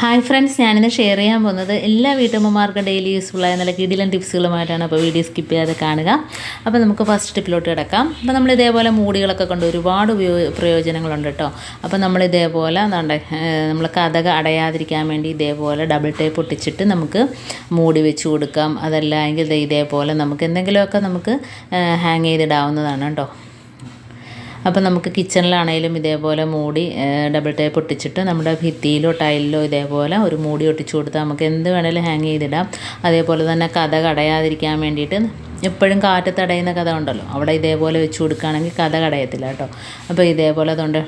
Hi friends ഞാനിന്ന് share ചെയ്യാൻ പോകുന്നത് എല്ലാ വീട്ടമ്മമാർക്കും ഡെയിലി യൂസ്ഫുള്ളായ നല്ല കിടിലൻ ടിപ്സുകളുമായിട്ടാണ് അപ്പോൾ വീഡിയോ സ്കിപ്പ് ചെയ്യാതെ കാണുക. അപ്പോൾ നമുക്ക് ഫസ്റ്റ് ടിപ്പിലോട്ട് കിടക്കാം. അപ്പോൾ നമ്മൾ ഇതേപോലെ മൂടികളൊക്കെ കൊണ്ട് ഒരുപാട് ഉപയോഗ പ്രയോജനങ്ങളുണ്ട് കേട്ടോ അപ്പോൾ നമ്മൾ ഇതേപോലെ എന്താണ്ട് നമ്മൾ കഥക അടയാതിരിക്കാൻ വേണ്ടി ഇതേപോലെ ഡബിൾ ടേപ്പ് ഒട്ടിച്ചിട്ട് നമുക്ക് മൂടി വെച്ച് കൊടുക്കാം. അതല്ല എങ്കിൽ ഇതേപോലെ നമുക്ക് എന്തെങ്കിലുമൊക്കെ നമുക്ക് ഹാങ് ചെയ്തിടാവുന്നതാണ് കേട്ടോ അപ്പോൾ നമുക്ക് കിച്ചണിലാണെങ്കിലും ഇതേപോലെ മൂടി ഡബിൾ ടേപ്പ് ഒട്ടിച്ചിട്ട് നമ്മുടെ ഭിത്തിയിലോ ടൈലിലോ ഇതേപോലെ ഒരു മൂടി ഒട്ടിച്ചു കൊടുത്താൽ നമുക്ക് എന്ത് വേണേലും ഹാങ് ചെയ്തിടാം. അതേപോലെ തന്നെ കഥ കടയാതിരിക്കാൻ വേണ്ടിയിട്ട് എപ്പോഴും കാറ്റ് തടയുന്ന കഥ ഉണ്ടല്ലോ. അവിടെ ഇതേപോലെ വെച്ച് കൊടുക്കുകയാണെങ്കിൽ കഥ കടയത്തില്ല കേട്ടോ. അപ്പോൾ ഇതേപോലെ അതുകൊണ്ട്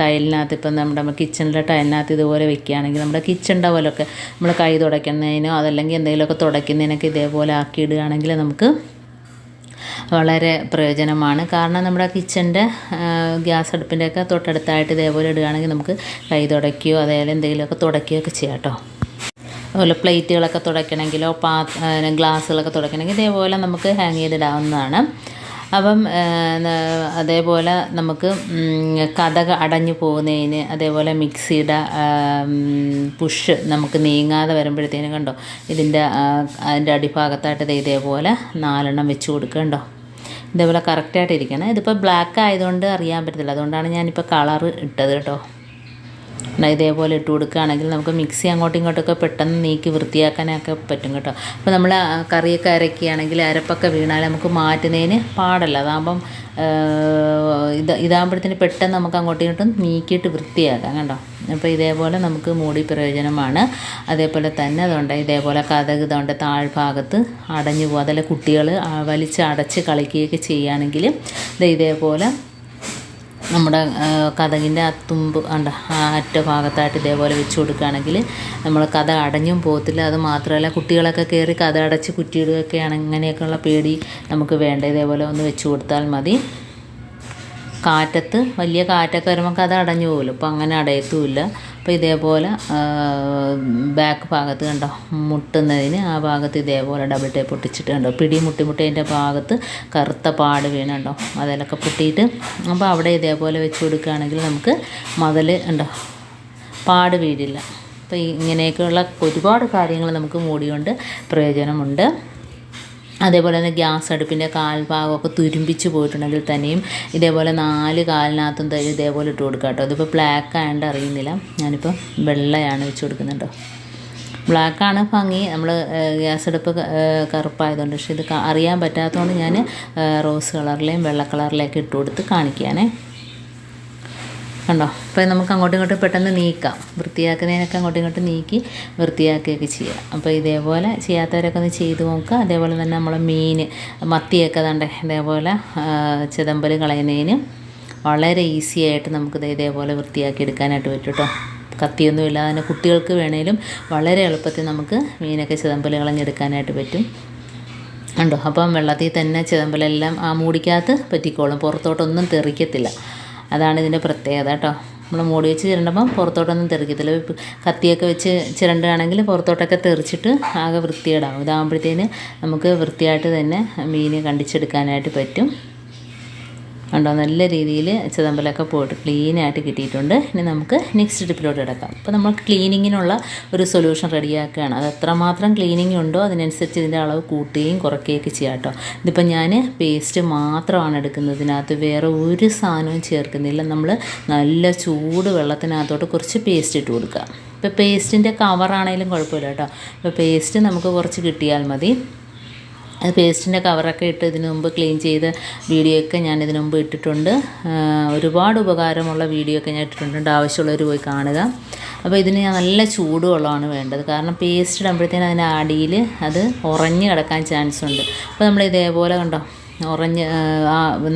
ടൈലിനകത്ത് ഇപ്പം നമ്മുടെ കിച്ചണിലെ ടൈലിനകത്ത് ഇതുപോലെ വെക്കുകയാണെങ്കിൽ നമ്മുടെ കിച്ചൺ ടവലൊക്കെ നമ്മൾ കൈ തുടയ്ക്കുന്നതിനോ അതല്ലെങ്കിൽ എന്തെങ്കിലുമൊക്കെ തുടയ്ക്കുന്നതിനൊക്കെ ഇതേപോലെ ആക്കി ആക്കിയിടുകയാണെങ്കിൽ നമുക്ക് വളരെ പ്രയോജനമാണ്. കാരണം നമ്മുടെ കിച്ചന്റെ ഗ്യാസ് അടുപ്പിന്റെയൊക്കെ തൊട്ടടുത്തായിട്ട് ഇതേപോലെ ഇടുകയാണെങ്കിൽ നമുക്ക് കൈ തുടയ്ക്കുകയോ അതേപോലെ എന്തെങ്കിലുമൊക്കെ തുടയ്ക്കുകയോ ഒക്കെ ചെയ്യാം കേട്ടോ അതുപോലെ പ്ലേറ്റുകളൊക്കെ തുടയ്ക്കണമെങ്കിലോ പാ ഗ്ലാസ്സുകളൊക്കെ തുടയ്ക്കണമെങ്കിൽ ഇതേപോലെ നമുക്ക് ഹാങ് ചെയ്തിടാവുന്നതാണ്. അപ്പം അതേപോലെ നമുക്ക് കഥക അടഞ്ഞു പോകുന്നതിന് അതേപോലെ മിക്സിയുടെ പുഷ് നമുക്ക് നീങ്ങാതെ വരുമ്പോഴത്തേനും കണ്ടോ ഇതിന്റെ അതിന്റെ അടിഭാഗത്തായിട്ട് ഇതേപോലെ നാലെണ്ണം വെച്ച് കണ്ടോ. ഇതേപോലെ കറക്റ്റായിട്ട് ഇരിക്കണം ഇതിപ്പോൾ ബ്ലാക്ക് ആയതുകൊണ്ട് അറിയാൻ പറ്റത്തില്ല. അതുകൊണ്ടാണ് ഞാനിപ്പോൾ കളർ ഇട്ടത് കേട്ടോ. ഇതേപോലെ ഇട്ട് കൊടുക്കുകയാണെങ്കിൽ നമുക്ക് മിക്സി അങ്ങോട്ടും ഇങ്ങോട്ടൊക്കെ പെട്ടെന്ന് നീക്കി വൃത്തിയാക്കാനൊക്കെ പറ്റും കേട്ടോ. അപ്പോൾ നമ്മൾ കറിയൊക്കെ അരക്കുകയാണെങ്കിൽ അരപ്പൊക്കെ വീണാൽ നമുക്ക് മാറ്റുന്നതിന് പാടല്ല. അതാകുമ്പം ഇത് ഇതാകുമ്പോഴത്തേന് പെട്ടെന്ന് നമുക്ക് അങ്ങോട്ടും ഇങ്ങോട്ടും നീക്കിയിട്ട് വൃത്തിയാക്കാം കേട്ടോ. അപ്പോൾ ഇതേപോലെ നമുക്ക് മൂടി പ്രയോജനമാണ്. അതേപോലെ തന്നെ അതുകൊണ്ട് ഇതേപോലെ കഥക് ഇതുകൊണ്ട് താഴ്ഭാഗത്ത് അടഞ്ഞു പോകും. അതല്ല കുട്ടികൾ വലിച്ച് അടച്ച് കളിക്കുകയൊക്കെ ചെയ്യുകയാണെങ്കിൽ ഇത് ഇതേപോലെ നമ്മുടെ കഥകിന്റെ ആ തുമ്പ് ഉണ്ട് ആ അറ്റ ഭാഗത്തായിട്ട് ഇതേപോലെ വെച്ച് കൊടുക്കുകയാണെങ്കിൽ നമ്മൾ കഥ അടഞ്ഞും പോകത്തില്ല. അത് മാത്രമല്ല കുട്ടികളൊക്കെ കയറി കഥ അടച്ച് കുറ്റിയിടുകയൊക്കെയാണ് ഇങ്ങനെയൊക്കെയുള്ള പേടി നമുക്ക് വേണ്ട ഇതേപോലെ ഒന്ന് വെച്ച് കൊടുത്താൽ മതി. കാറ്റത്ത് വലിയ കാറ്റൊക്കെ വരുമ്പോൾ അത് അടഞ്ഞു പോകുമല്ലോ അപ്പോൾ അങ്ങനെ അടയത്തുമില്ല. അപ്പോൾ ഇതേപോലെ ബാക്ക് ഭാഗത്ത് കണ്ടോ മുട്ടുന്നതിന് ആ ഭാഗത്ത് ഇതേപോലെ ഡബിൾ ടേപ്പ് പൊട്ടിച്ചിട്ട് കണ്ടോ പിടി മുട്ടി മുട്ടേന്റെ ഭാഗത്ത് കറുത്ത പാട് വീണുണ്ടോ അതിലൊക്കെ പൊട്ടിയിട്ട്. അപ്പോൾ അവിടെ ഇതേപോലെ വെച്ച് കൊടുക്കുകയാണെങ്കിൽ നമുക്ക് മതിൽ ഉണ്ടോ പാട് വീടില്ല അപ്പോൾ ഇങ്ങനെയൊക്കെയുള്ള ഒരുപാട് കാര്യങ്ങൾ നമുക്ക് മൂടിയുണ്ട് പ്രയോജനമുണ്ട്. അതേപോലെ തന്നെ ഗ്യാസ് അടുപ്പിന്റെ കാൽഭാഗമൊക്കെ തുരുമ്പിച്ച് പോയിട്ടുണ്ടെങ്കിൽ തന്നെയും ഇതേപോലെ നാല് കാലിനകത്തും ഇതേപോലെ ഇട്ട് കൊടുക്കുക കേട്ടോ. അതിപ്പോൾ ബ്ലാക്ക് ആയതുകൊണ്ട് അറിയുന്നില്ല. ഞാനിപ്പോൾ വെള്ളയാണ് വെച്ച് കൊടുക്കുന്നുണ്ടോ. ബ്ലാക്കാണ് ഭംഗി. നമ്മൾ ഗ്യാസ് അടുപ്പ് കറുപ്പായതുകൊണ്ട്. പക്ഷേ ഇത് അറിയാൻ പറ്റാത്തതുകൊണ്ട് ഞാൻ റോസ് കളറിലെയും വെള്ള കളറിലേക്ക് ഇട്ട് കൊടുത്ത് കാണിക്കുകയാണേ. കണ്ടോ? അപ്പോൾ നമുക്ക് അങ്ങോട്ടും ഇങ്ങോട്ടും പെട്ടെന്ന് നീക്കാം. വൃത്തിയാക്കുന്നതിനൊക്കെ അങ്ങോട്ടും ഇങ്ങോട്ടും നീക്കി വൃത്തിയാക്കുകയൊക്കെ ചെയ്യാം. അപ്പോൾ ഇതേപോലെ ചെയ്യാത്തവരൊക്കെ ഒന്ന് ചെയ്ത് നോക്കുക. അതേപോലെ തന്നെ നമ്മൾ മീൻ മത്തിയൊക്കെ തണ്ടേ ഇതേപോലെ ചിതമ്പൽ കളയുന്നതിന് വളരെ ഈസി ആയിട്ട് നമുക്കിത് ഇതേപോലെ വൃത്തിയാക്കി എടുക്കാനായിട്ട് പറ്റും കേട്ടോ. കത്തിയൊന്നും ഇല്ലാതെ തന്നെ കുട്ടികൾക്ക് വേണേലും വളരെ എളുപ്പത്തിൽ നമുക്ക് മീനൊക്കെ ചിതമ്പൽ കളഞ്ഞെടുക്കാനായിട്ട് പറ്റും. ഉണ്ടോ അപ്പം വെള്ളത്തിൽ തന്നെ ചിതമ്പലെല്ലാം ആ മൂടിക്കകത്ത് പറ്റിക്കോളും. പുറത്തോട്ടൊന്നും തെറിക്കത്തില്ല. അതാണ് ഇതിന്റെ പ്രത്യേകത കേട്ടോ. നമ്മൾ മൂടി വെച്ച് ചിരണ്ടുമ്പം പുറത്തോട്ടൊന്നും തെറിക്കത്തില്ല. കത്തിയൊക്കെ വെച്ച് ചിരണ്ടുകയാണെങ്കിൽ പുറത്തോട്ടൊക്കെ തെറിച്ചിട്ട് ആകെ വൃത്തികേടാവും ഇതാകുമ്പോഴത്തേന് നമുക്ക് വൃത്തിയായിട്ട് തന്നെ മീൻ കണ്ടിച്ചെടുക്കാനായിട്ട് പറ്റും. ഉണ്ടോ നല്ല രീതിയിൽ ചിതമ്പലൊക്കെ പോയിട്ട് ക്ലീനായിട്ട് കിട്ടിയിട്ടുണ്ട്. ഇനി നമുക്ക് നെക്സ്റ്റ് ടിപ്പിലോട്ട് കിടക്കാം. അപ്പോൾ നമ്മൾ ക്ലീനിങ്ങിനുള്ള ഒരു സൊല്യൂഷൻ റെഡിയാക്കുകയാണ് അത് എത്രമാത്രം ക്ലീനിങ് ഉണ്ടോ അതിനനുസരിച്ച് ഇതിന്റെ അളവ് കൂട്ടുകയും കുറയ്ക്കുകയൊക്കെ ചെയ്യാം കേട്ടോ. ഇതിപ്പോൾ ഞാൻ പേസ്റ്റ് മാത്രമാണ് എടുക്കുന്നത്. ഇതിനകത്ത് വേറെ ഒരു സാധനവും ചേർക്കുന്നില്ല. നമ്മൾ നല്ല ചൂട് വെള്ളത്തിനകത്തോട്ട് കുറച്ച് പേസ്റ്റ് ഇട്ട് കൊടുക്കുക. ഇപ്പോൾ പേസ്റ്റിന്റെ കവറാണെങ്കിലും കുഴപ്പമില്ല കേട്ടോ. ഇപ്പോൾ പേസ്റ്റ് നമുക്ക് കുറച്ച് കിട്ടിയാൽ മതി. പേസ്റ്റിന്റെ കവറൊക്കെ ഇട്ട് ഇതിനു മുമ്പ് ക്ലീൻ ചെയ്ത വീഡിയോ ഒക്കെ ഞാൻ ഇതിനു മുമ്പ് ഇട്ടിട്ടുണ്ട്. ഒരുപാട് ഉപകാരമുള്ള വീഡിയോ ഒക്കെ ഞാൻ ഇട്ടിട്ടുണ്ട്. ആവശ്യമുള്ളവർ പോയി കാണുക. അപ്പോൾ ഇതിന് നല്ല ചൂടുവെള്ളമാണ് വേണ്ടത്. കാരണം പേസ്റ്റ് ഇടുമ്പോഴത്തേനും അതിന്റെ അടിയിൽ അത് ഉറഞ്ഞു കിടക്കാൻ ചാൻസ് ഉണ്ട്. അപ്പോൾ നമ്മൾ ഇതേപോലെ കണ്ടോ ഉറഞ്ഞ്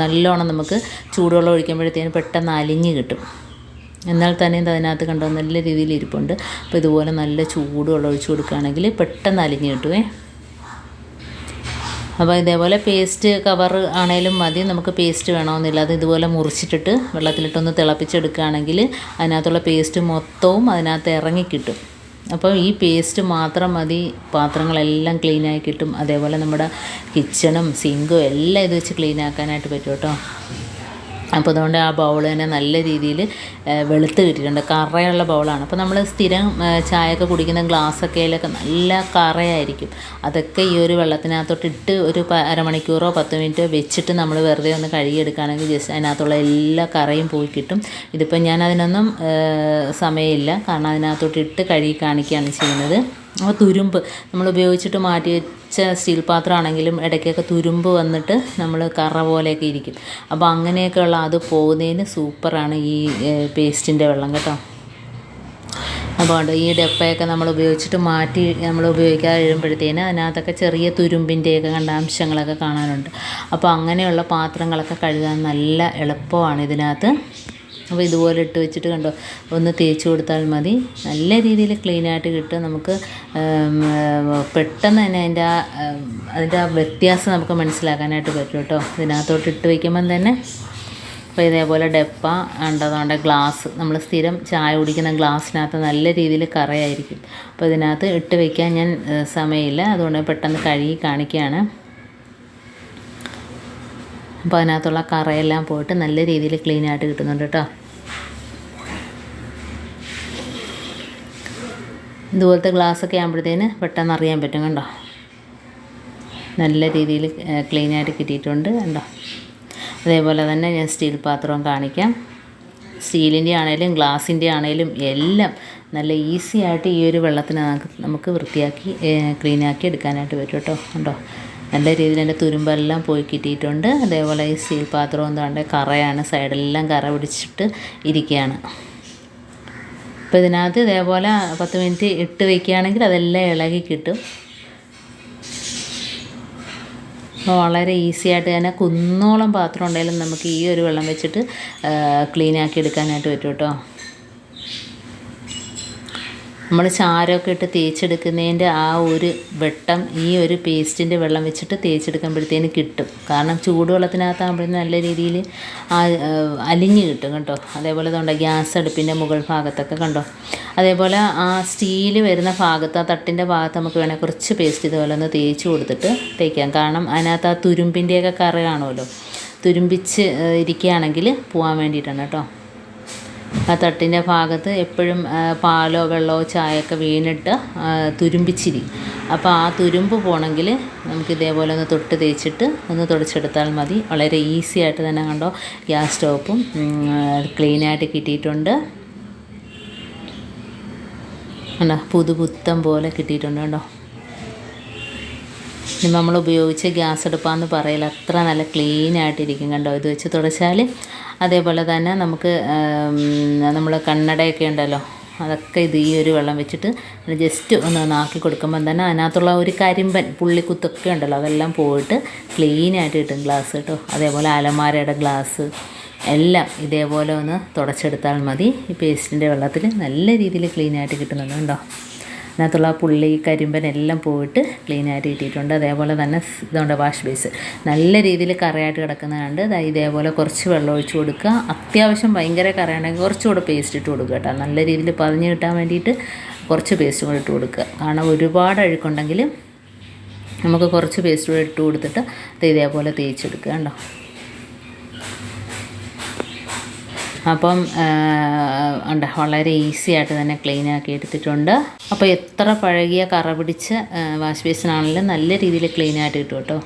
നല്ലോണം നമുക്ക് ചൂടുവെള്ളം ഒഴിക്കുമ്പോഴത്തേനും പെട്ടെന്ന് അലിഞ്ഞ് കിട്ടും. എന്നാൽ തന്നെ അതിനകത്ത് കണ്ടോ നല്ല രീതിയിൽ ഇരിപ്പുണ്ട്. അപ്പോൾ ഇതുപോലെ നല്ല ചൂടുവെള്ളം ഒഴിച്ചു കൊടുക്കുകയാണെങ്കിൽ പെട്ടെന്ന് അലിഞ്ഞ് കിട്ടുമേ അപ്പോൾ ഇതേപോലെ പേസ്റ്റ് കവർ ആണേലും മതി. നമുക്ക് പേസ്റ്റ് വേണമെന്നില്ല. അത് ഇതുപോലെ മുറിച്ചിട്ടിട്ട് വെള്ളത്തിലിട്ടൊന്ന് തിളപ്പിച്ചെടുക്കുകയാണെങ്കിൽ അതിനകത്തുള്ള പേസ്റ്റ് മൊത്തവും അതിനകത്ത് ഇറങ്ങിക്കിട്ടും അപ്പോൾ ഈ പേസ്റ്റ് മാത്രം മതി. പാത്രങ്ങളെല്ലാം ക്ലീനായി കിട്ടും. അതേപോലെ നമ്മുടെ കിച്ചണും സിങ്കും എല്ലാം ഇത് വെച്ച് ക്ലീൻ ആക്കാനായിട്ട് പറ്റും കേട്ടോ. അപ്പോൾ അതുകൊണ്ട് ആ ബൗൾ തന്നെ നല്ല രീതിയിൽ വെളുത്ത് കിട്ടിയിട്ടുണ്ട്. കറയുള്ള ബൗളാണ്. അപ്പോൾ നമ്മൾ സ്ഥിരം ചായയൊക്കെ കുടിക്കുന്ന ഗ്ലാസ്സൊക്കെയിലൊക്കെ നല്ല കറയായിരിക്കും. അതൊക്കെ ഈ ഒരു വെള്ളത്തിനകത്തോട്ട് ഇട്ട് ഒരു അരമണിക്കൂറോ പത്ത് മിനിറ്റോ വെച്ചിട്ട് നമ്മൾ വെറുതെ ഒന്ന് കഴുകിയെടുക്കുകയാണെങ്കിൽ ജസ്റ്റ് അതിനകത്തുള്ള എല്ലാ കറയും പോയി കിട്ടും. ഇതിപ്പോൾ ഞാൻ അതിനൊന്നും സമയമില്ല. കാരണം അതിനകത്തോട്ട് ഇട്ട് കഴുകി കാണിക്കുകയാണ് ചെയ്യുന്നത്. അപ്പോൾ തുരുമ്പ് നമ്മൾ ഉപയോഗിച്ചിട്ട് മാറ്റി വെച്ച സ്റ്റീൽ പാത്രമാണെങ്കിലും ഇടയ്ക്കൊക്കെ തുരുമ്പ് വന്നിട്ട് നമ്മൾ കറ പോലെയൊക്കെ ഇരിക്കും. അപ്പോൾ അങ്ങനെയൊക്കെയുള്ള അത് പോകുന്നതിന് സൂപ്പറാണ് ഈ പേസ്റ്റിന്റെ വെള്ളം കേട്ടോ. അപ്പോൾ ഈ ഡപ്പയൊക്കെ നമ്മൾ ഉപയോഗിച്ചിട്ട് മാറ്റി നമ്മൾ ഉപയോഗിക്കാതെ കഴിയുമ്പോഴത്തേന് അതിനകത്തൊക്കെ ചെറിയ തുരുമ്പിന്റെയൊക്കെ കണ്ട അംശങ്ങളൊക്കെ കാണാനുണ്ട്. അപ്പോൾ അങ്ങനെയുള്ള പാത്രങ്ങളൊക്കെ കഴുകാൻ നല്ല എളുപ്പമാണ് ഇതിനകത്ത്. അപ്പോൾ ഇതുപോലെ ഇട്ട് വെച്ചിട്ട് കണ്ടോ? ഒന്ന് തേച്ച് കൊടുത്താൽ മതി. നല്ല രീതിയിൽ ക്ലീനായിട്ട് കിട്ടും. നമുക്ക് പെട്ടെന്ന് തന്നെ അതിന്റെ ആ അതിന്റെ ആ വ്യത്യാസം നമുക്ക് മനസ്സിലാക്കാനായിട്ട് പറ്റും കേട്ടോ. ഇതിനകത്തോട്ട് ഇട്ട് വയ്ക്കുമ്പം തന്നെ അപ്പോൾ ഇതേപോലെ ഡെപ്പ ഉണ്ടതുകൊണ്ട് ഗ്ലാസ് നമ്മൾ സ്ഥിരം ചായ കുടിക്കുന്ന ഗ്ലാസ്സിനകത്ത് നല്ല രീതിയിൽ കറയായിരിക്കും. അപ്പോൾ ഇതിനകത്ത് ഇട്ട് വയ്ക്കാൻ ഞാൻ സമയമില്ല. അതുകൊണ്ട് പെട്ടെന്ന് കഴുകി കാണിക്കുകയാണ്. അപ്പോൾ അതിനകത്തുള്ള കറയെല്ലാം പോയിട്ട് നല്ല രീതിയിൽ ക്ലീൻ ആയിട്ട് കിട്ടുന്നുണ്ട് കേട്ടോ ഇതുപോലത്തെ ഗ്ലാസ്സൊക്കെ ആകുമ്പോഴത്തേന് പെട്ടെന്ന് അറിയാൻ പറ്റും കണ്ടോ? നല്ല രീതിയിൽ ക്ലീൻ ആയിട്ട് കിട്ടിയിട്ടുണ്ട് കണ്ടോ? അതേപോലെ തന്നെ ഞാൻ സ്റ്റീൽ പാത്രവും കാണിക്കാം. സ്റ്റീലിന്റെ ആണേലും ഗ്ലാസിന്റെ ആണേലും എല്ലാം നല്ല ഈസി ആയിട്ട് ഈ ഒരു വെള്ളത്തിനകത്ത് നമുക്ക് വൃത്തിയാക്കി ക്ലീനാക്കി എടുക്കാനായിട്ട് പറ്റും കേട്ടോ കണ്ടോ? നല്ല രീതിയിൽ എന്റെ തുരുമ്പെല്ലാം പോയി കിട്ടിയിട്ടുണ്ട്. അതേപോലെ ഈ സ്റ്റീൽ പാത്രം എന്താണ്ട് കറയാണ്. സൈഡെല്ലാം കറ പിടിച്ചിട്ട് ഇരിക്കുകയാണ് അപ്പോൾ ഇതിനകത്ത് ഇതേപോലെ പത്ത് മിനിറ്റ് ഇട്ട് വയ്ക്കുകയാണെങ്കിൽ അതെല്ലാം ഇളകി കിട്ടും. വളരെ ഈസി ആയിട്ട് തന്നെ കുന്നോളം പാത്രം ഉണ്ടെങ്കിലും നമുക്ക് ഈ ഒരു വെള്ളം വെച്ചിട്ട് ക്ലീനാക്കി എടുക്കാനായിട്ട് പറ്റും കേട്ടോ. നമ്മൾ ചാരമൊക്കെ ഇട്ട് തേച്ചെടുക്കുന്നതിന്റെ ആ ഒരു വെട്ടം ഈ ഒരു പേസ്റ്റിന്റെ വെള്ളം വെച്ചിട്ട് തേച്ചെടുക്കുമ്പോഴത്തേന് കിട്ടും. കാരണം ചൂടുവെള്ളത്തിനകത്താകുമ്പോഴേ നല്ല രീതിയിൽ അലിഞ്ഞ് കിട്ടും കേട്ടോ അതേപോലെ തൊണ്ട ഗ്യാസ് അടുപ്പിന്റെ മുകൾ ഭാഗത്തൊക്കെ കണ്ടോ? അതേപോലെ ആ സ്റ്റീൽ വരുന്ന ഭാഗത്ത് ആ തട്ടിന്റെ ഭാഗത്ത് നമുക്ക് വേണേൽ കുറച്ച് പേസ്റ്റ് ഇതുപോലെ ഒന്ന് തേച്ച് കൊടുത്തിട്ട് തേക്കാം. കാരണം അതിനകത്ത് ആ തുരുമ്പിന്റെയൊക്കെ കറ കാണുമല്ലോ? തുരുമ്പിച്ച് ഇരിക്കുകയാണെങ്കിൽ പോകാൻ വേണ്ടിയിട്ടാണ് കേട്ടോ. ആ തട്ടിന്റെ ഭാഗത്ത് എപ്പോഴും പാലോ വെള്ളമോ ചായയൊക്കെ വീണിട്ട് തുരുമ്പിച്ചിരി. അപ്പോൾ ആ തുരുമ്പ് പോകണമെങ്കിൽ നമുക്ക് ഇതേപോലെ ഒന്ന് തൊട്ട് തേച്ചിട്ട് ഒന്ന് തുടച്ചെടുത്താൽ മതി. വളരെ ഈസി ആയിട്ട് തന്നെ കണ്ടോ ഗ്യാസ് സ്റ്റോപ്പും ക്ലീനായിട്ട് കിട്ടിയിട്ടുണ്ട്. കണ്ടോ പുതുപുത്തം പോലെ കിട്ടിയിട്ടുണ്ട് കണ്ടോ. ഇനി നമ്മൾ ഉപയോഗിച്ച ഗ്യാസ് അടുപ്പാന്ന് പറയില്ല അത്ര നല്ല ക്ലീൻ ആയിട്ടിരിക്കും കണ്ടോ? ഇത് വെച്ച് തുടച്ചാൽ അതേപോലെ തന്നെ നമുക്ക് നമ്മൾ കണ്ണടയൊക്കെ ഉണ്ടല്ലോ അതൊക്കെ ഇത് ഈ ഒരു വെള്ളം വെച്ചിട്ട് ജസ്റ്റ് ഒന്ന് നാക്കി കൊടുക്കുമ്പം തന്നെ അതിനകത്തുള്ള ഒരു കരിമ്പൻ പുള്ളിക്കുത്തൊക്കെ ഉണ്ടല്ലോ അതെല്ലാം പോയിട്ട് ക്ലീൻ ആയിട്ട് കിട്ടും ഗ്ലാസ് കേട്ടോ അതേപോലെ അലമാരയുടെ ഗ്ലാസ് എല്ലാം ഇതേപോലെ ഒന്ന് തുടച്ചെടുത്താൽ മതി. ഈ പേസ്റ്റിന്റെ വെള്ളത്തിൽ നല്ല രീതിയിൽ ക്ലീൻ ആയിട്ട് കിട്ടുന്നുണ്ട് കേട്ടോ അതിനകത്തുള്ള പുള്ളി കരിമ്പൻ എല്ലാം പോയിട്ട് ക്ലീൻ ആയിട്ട് കിട്ടിയിട്ടുണ്ട് അതേപോലെ തന്നെ ഇതുകൊണ്ട് വാഷ് ബേസ് നല്ല രീതിയിൽ കറയായിട്ട് കിടക്കുന്നതുകൊണ്ട് ഇതേപോലെ കുറച്ച് വെള്ളം ഒഴിച്ച് കൊടുക്കുക. അത്യാവശ്യം ഭയങ്കര കറയാണെങ്കിൽ കുറച്ചുകൂടെ പേസ്റ്റ് ഇട്ട് കൊടുക്കുക കേട്ടോ. നല്ല രീതിയിൽ പതിഞ്ഞ് കിട്ടാൻ വേണ്ടിയിട്ട് കുറച്ച് പേസ്റ്റ് കൂടെ ഇട്ട് കൊടുക്കുക. കാരണം ഒരുപാട് അഴുക്കുണ്ടെങ്കിൽ നമുക്ക് കുറച്ച് പേസ്റ്റ് കൂടെ ഇട്ട് കൊടുത്തിട്ട് ഇതേപോലെ തേച്ചെടുക്കുക കേട്ടോ. അപ്പം ഉണ്ട്. വളരെ ഈസി ആയിട്ട് തന്നെ ക്ലീൻ ആക്കി എടുത്തിട്ടുണ്ട്. അപ്പോൾ എത്ര പഴകിയ കറ പിടിച്ച് വാഷ് ബേസിനാണെങ്കിലും നല്ല രീതിയിൽ ക്ലീൻ ആയിട്ട് കിട്ടും കേട്ടോ.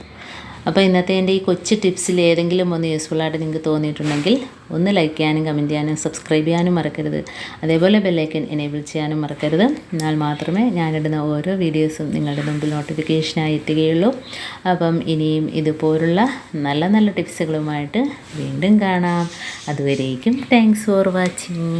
അപ്പോൾ ഇന്നത്തെ എന്റെ ഈ കൊച്ചു ടിപ്സിൽ ഏതെങ്കിലും ഒന്ന് യൂസ്ഫുൾ ആയിട്ട് നിങ്ങൾക്ക് തോന്നിയിട്ടുണ്ടെങ്കിൽ ഒന്ന് ലൈക്ക് ചെയ്യാനും കമന്റ് ചെയ്യാനും സബ്സ്ക്രൈബ് ചെയ്യാനും മറക്കരുത്. അതേപോലെ ബെല്ലൈക്കൻ എനേബിൾ ചെയ്യാനും മറക്കരുത്. എന്നാൽ മാത്രമേ ഞാനിടുന്ന ഓരോ വീഡിയോസും നിങ്ങളുടെ മുമ്പിൽ നോട്ടിഫിക്കേഷനായി എത്തുകയുള്ളൂ. അപ്പം ഇനിയും ഇതുപോലുള്ള നല്ല നല്ല ടിപ്സുകളുമായിട്ട് വീണ്ടും കാണാം. അതുവരേക്കും താങ്ക്സ് ഫോർ വാച്ചിങ്